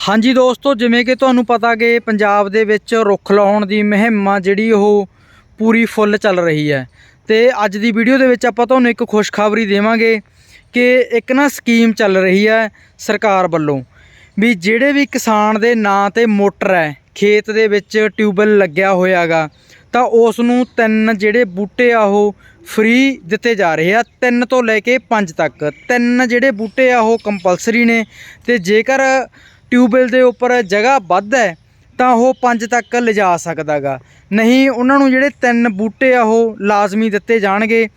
ਹਾਂਜੀ ਦੋਸਤੋ, ਜਿਵੇਂ ਕਿ ਤੁਹਾਨੂੰ ਪਤਾ ਕਿ ਪੰਜਾਬ ਦੇ ਵਿੱਚ ਰੁੱਖ ਲਾਉਣ ਦੀ ਮੁਹਿੰਮ ਆ ਜਿਹੜੀ ਉਹ ਪੂਰੀ ਫੁੱਲ ਚੱਲ ਰਹੀ ਹੈ। ਤੇ ਅੱਜ ਦੀ ਵੀਡੀਓ ਦੇ ਵਿੱਚ ਆਪਾਂ ਤੁਹਾਨੂੰ ਇੱਕ ਖੁਸ਼ਖਬਰੀ ਦੇਵਾਂਗੇ ਕਿ ਇੱਕ ਨਾ ਸਕੀਮ ਚੱਲ ਰਹੀ ਹੈ ਸਰਕਾਰ ਵੱਲੋਂ ਵੀ ਜਿਹੜੇ ਵੀ ਕਿਸਾਨ ਦੇ ਨਾਂ ਤੇ ਮੋਟਰ ਹੈ, ਖੇਤ ਦੇ ਵਿੱਚ ਟਿਊਬਵੈੱਲ ਲੱਗਿਆ ਹੋਇਆਗਾ, ਤਾਂ ਉਸ ਨੂੰ ਤਿੰਨ ਜਿਹੜੇ ਬੂਟੇ ਆ ਉਹ ਫ੍ਰੀ ਦਿੱਤੇ ਜਾ ਰਹੇ ਆ, ਤਿੰਨ ਤੋਂ ਲੈ ਕੇ ਪੰਜ ਤੱਕ। ਤਿੰਨ ਜਿਹੜੇ ਬੂਟੇ ਆ ਉਹ ਕੰਪਲਸਰੀ ਨੇ ਤੇ ਜੇਕਰ ਟਿਊਬਵੈੱਲ ਦੇ ਉੱਪਰ ਜਗ੍ਹਾ ਵੱਧ ਹੈ, ਤਾਂ ਉਹ ਪੰਜ ਤੱਕ ਲਿਜਾ ਸਕਦਾਗਾ। ਨਹੀਂ, ਉਹਨਾਂ ਨੂੰ ਜਿਹੜੇ ਤਿੰਨ ਬੂਟੇ ਆ ਉਹ ਲਾਜ਼ਮੀ ਦਿੱਤੇ ਜਾਣਗੇ।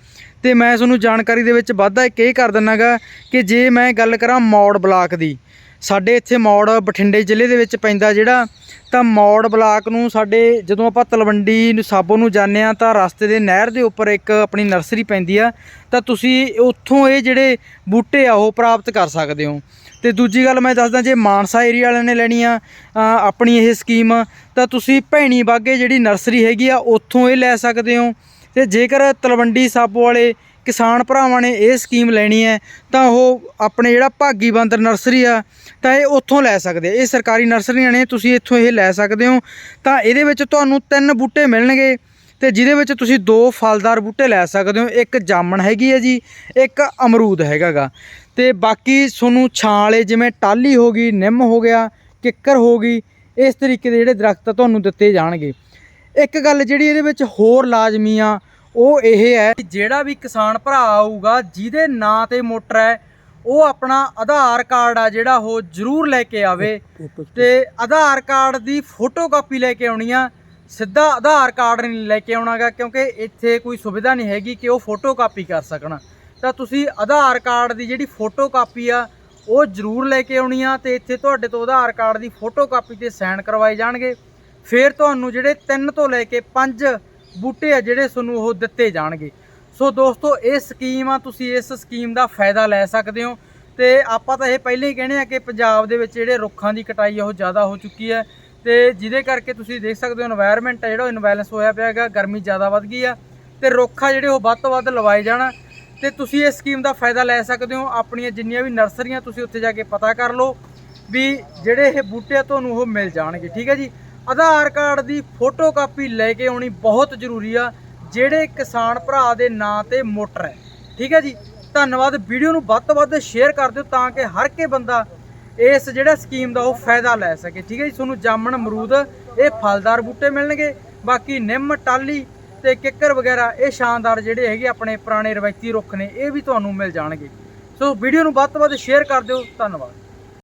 ਤੇ ਮੈਂ ਤੁਹਾਨੂੰ ਜਾਣਕਾਰੀ ਦੇ ਵਿੱਚ ਵਾਧਾ ਇੱਕ ਇਹ ਕਰ ਦਿੰਨਾਗਾ ਕਿ ਜੇ ਮੈਂ ਗੱਲ ਕਰਾਂ ਮੌੜ ਬਲਾਕ ਦੀ, ਸਾਡੇ ਇੱਥੇ ਮੌੜ ਬਠਿੰਡੇ ਜ਼ਿਲ੍ਹੇ ਦੇ ਵਿੱਚ ਪੈਂਦਾ ਜਿਹੜਾ, ਤਾਂ ਮੌੜ ਬਲਾਕ ਨੂੰ ਸਾਡੇ ਜਦੋਂ ਆਪਾਂ ਤਲਵੰਡੀ ਨੂੰ ਸਾਬੋ ਨੂੰ ਜਾਂਦੇ ਆ ਤਾਂ ਰਸਤੇ ਦੇ ਨਹਿਰ ਦੇ ਉੱਪਰ ਇੱਕ ਆਪਣੀ ਨਰਸਰੀ ਪੈਂਦੀ ਆ, ਤਾਂ ਤੁਸੀਂ ਉੱਥੋਂ ਇਹ ਜਿਹੜੇ ਬੂਟੇ ਆ ਉਹ ਪ੍ਰਾਪਤ ਕਰ ਸਕਦੇ ਹੋ। ਤੇ ਦੂਜੀ ਗੱਲ ਮੈਂ ਦੱਸਦਾ, ਜੇ ਮਾਨਸਾ ਏਰੀਆ ਵਾਲਿਆਂ ਨੇ ਲੈਣੀ ਆ ਆਪਣੀ ਇਹ ਸਕੀਮ ਤਾਂ ਤੁਸੀਂ ਭੈਣੀ ਬਾਗੇ ਜਿਹੜੀ ਨਰਸਰੀ ਹੈਗੀ ਆ, ਉੱਥੋਂ ਇਹ ਲੈ ਸਕਦੇ ਹੋ। ਤੇ ਜੇਕਰ ਤਲਵੰਡੀ ਸਾਬੋ ਵਾਲੇ ਕਿਸਾਨ ਭਰਾਵਾਂ ਨੇ ਇਹ ਸਕੀਮ ਲੈਣੀ ਹੈ, ਤਾਂ ਉਹ ਆਪਣੇ ਜਿਹੜਾ ਭਾਗੀ ਬੰਦਰ ਨਰਸਰੀ ਆ, ਤਾਂ ਇਹ ਉੱਥੋਂ ਲੈ ਸਕਦੇ ਇਹ ਸਰਕਾਰੀ ਨਰਸਰੀਆਂ ਨੇ, ਤੁਸੀਂ ਇੱਥੋਂ ਇਹ ਲੈ ਸਕਦੇ ਹੋ। ਤਾਂ ਇਹਦੇ ਵਿੱਚ ਤੁਹਾਨੂੰ ਤਿੰਨ ਬੂਟੇ ਮਿਲਣਗੇ। ਤੇ ਜਿਹਦੇ ਵਿੱਚ ਤੁਸੀਂ ਦੋ ਫਲਦਾਰ ਬੂਟੇ ਲੈ ਸਕਦੇ ਹੋ ਇੱਕ ਜਾਮਣ ਹੈਗੀ ਹੈ ਜੀ ਇੱਕ ਅਮਰੂਦ ਹੈਗਾਗਾ। ਤੇ ਬਾਕੀ ਤੁਹਾਨੂੰ ਛਾਂ ਵਾਲੇ ਜਿਵੇਂ ਟਾਲੀ ਹੋ ਗਈ ਨਿੰਮ ਹੋ ਗਿਆ ਕਿੱਕਰ ਹੋ ਗਈ ਇਸ ਤਰੀਕੇ ਦੇ ਜਿਹੜੇ ਦਰਖਤ ਤੁਹਾਨੂੰ ਦਿੱਤੇ ਜਾਣਗੇ। ਇੱਕ ਗੱਲ ਜਿਹੜੀ ਇਹਦੇ ਵਿੱਚ ਹੋਰ ਲਾਜ਼ਮੀ ਆ ਉਹ ਇਹ ਹੈ ਜਿਹੜਾ ਵੀ ਕਿਸਾਨ ਭਰਾ ਆਊਗਾ ਜਿਹਦੇ ਨਾਂ ਤੇ ਮੋਟਰ ਹੈ ਉਹ ਆਪਣਾ ਆਧਾਰ ਕਾਰਡ ਆ ਜਿਹੜਾ ਉਹ ਜ਼ਰੂਰ ਲੈ ਕੇ ਆਵੇ ਤੇ ਆਧਾਰ ਕਾਰਡ ਦੀ ਫੋਟੋ ਕਾਪੀ ਲੈ ਕੇ ਆਉਣੀ ਆ ਸਿੱਧਾ ਆਧਾਰ ਕਾਰਡ ਨਹੀਂ ਲੈ ਕੇ ਆਉਣਾਗਾ, ਕਿਉਂਕਿ ਇੱਥੇ ਕੋਈ ਸੁਵਿਧਾ ਨਹੀਂ ਹੈਗੀ ਕਿ ਉਹ ਫੋਟੋ ਕਾਪੀ ਕਰ ਸਕਣ। ਤਾਂ ਤੁਸੀਂ ਆਧਾਰ ਕਾਰਡ ਦੀ ਜਿਹੜੀ ਫੋਟੋ ਕਾਪੀ ਆ, ਉਹ ਜ਼ਰੂਰ ਲੈ ਕੇ ਆਉਣੀ ਆ ਤੇ ਇੱਥੇ ਤੁਹਾਡੇ ਤੋਂ ਆਧਾਰ ਕਾਰਡ ਦੀ ਫੋਟੋ ਕਾਪੀ ਤੇ ਸਾਈਨ ਕਰਵਾਏ ਜਾਣਗੇ। ਫਿਰ ਤੁਹਾਨੂੰ ਜਿਹੜੇ 3 ਤੋਂ ਲੈ ਕੇ 5 ਬੂਟੇ ਆ ਜਿਹੜੇ ਤੁਹਾਨੂੰ ਉਹ ਦਿੱਤੇ ਜਾਣਗੇ। ਸੋ ਦੋਸਤੋ, ਇਹ ਸਕੀਮ ਆ, ਤੁਸੀਂ ਇਸ ਸਕੀਮ ਦਾ ਫਾਇਦਾ ਲੈ ਸਕਦੇ ਹੋ। ਤੇ ਆਪਾਂ ਤਾਂ ਇਹ ਪਹਿਲਾਂ ਹੀ ਕਹਿੰਦੇ ਆ ਕਿ ਪੰਜਾਬ ਦੇ ਵਿੱਚ ਜਿਹੜੇ ਰੁੱਖਾਂ ਦੀ ਕਟਾਈ ਆ, ਉਹ ਜ਼ਿਆਦਾ ਹੋ ਚੁੱਕੀ ਹੈ। ਤੇ ਜਿਹਦੇ ਕਰਕੇ ਤੁਸੀਂ ਦੇਖ ਸਕਦੇ ਹੋ এনवायरमेंट ਹੈ ਜਿਹੜਾ ਇਨਬੈਲੈਂਸ ਹੋਇਆ ਪਿਆ ਹੈਗਾ, ਗਰਮੀ ਜ਼ਿਆਦਾ ਵੱਧ ਗਈ ਆ, ਤੇ ਰੁੱਖ ਆ ਜਿਹੜੇ ਉਹ ਵੱਧ ਤੋਂ ਵੱਧ ਲਵਾਏ ਜਾਣ। ਤੇ ਤੁਸੀਂ ਇਸ ਸਕੀਮ ਦਾ ਫਾਇਦਾ ਲੈ ਸਕਦੇ ਹੋ, ਆਪਣੀਆਂ ਜਿੰਨੀਆਂ ਵੀ ਨਰਸਰੀਆਂ ਤੁਸੀਂ ਉੱਥੇ ਜਾ ਕੇ ਪਤਾ ਕਰ ਲਓ ਵੀ ਜਿਹੜੇ ਇਹ ਬੂਟੇ ਆ, ਤੁਹਾਨੂੰ ਉਹ ਮਿਲ ਜਾਣਗੇ, ਠੀਕ ਹੈ ਜੀ? ਆਧਾਰ ਕਾਰਡ ਦੀ ਫੋਟੋ ਕਾਪੀ ਲੈ ਕੇ ਆਉਣੀ ਬਹੁਤ ਜ਼ਰੂਰੀ ਆ, ਜਿਹੜੇ ਕਿਸਾਨ ਭਰਾ ਦੇ ਨਾਂ ਤੇ ਮੋਟਰ ਹੈ, ਠੀਕ ਹੈ ਜੀ? ਧੰਨਵਾਦ, ਵੀਡੀਓ ਨੂੰ ਵੱਧ ਤੋਂ ਵੱਧ ਸ਼ੇਅਰ ਕਰ ਦਿਓ ਤਾਂ ਕਿ ਹਰ ਕੇ ਬੰਦਾ ਇਸ ਜਿਹੜਾ ਸਕੀਮ ਦਾ ਉਹ ਫਾਇਦਾ ਲੈ ਸਕੇ। ਠੀਕ ਹੈ ਜੀ, ਤੁਹਾਨੂੰ ਜਾਮਣ, ਅਮਰੂਦ, ਇਹ ਫਲਦਾਰ ਬੂਟੇ ਮਿਲਣਗੇ। ਬਾਕੀ ਨਿੰਮ, ਟਾਲੀ ਤੇ ਕਿੱਕਰ ਵਗੈਰਾ, ਇਹ ਸ਼ਾਨਦਾਰ ਜਿਹੜੇ ਹੈਗੇ ਆਪਣੇ ਪੁਰਾਣੇ ਰਵਾਇਤੀ ਰੁੱਖ ਨੇ, ਇਹ ਵੀ ਤੁਹਾਨੂੰ ਮਿਲ ਜਾਣਗੇ। ਸੋ ਵੀਡੀਓ ਨੂੰ ਵੱਧ ਤੋਂ ਵੱਧ ਸ਼ੇਅਰ ਕਰ ਦਿਓ। ਧੰਨਵਾਦ।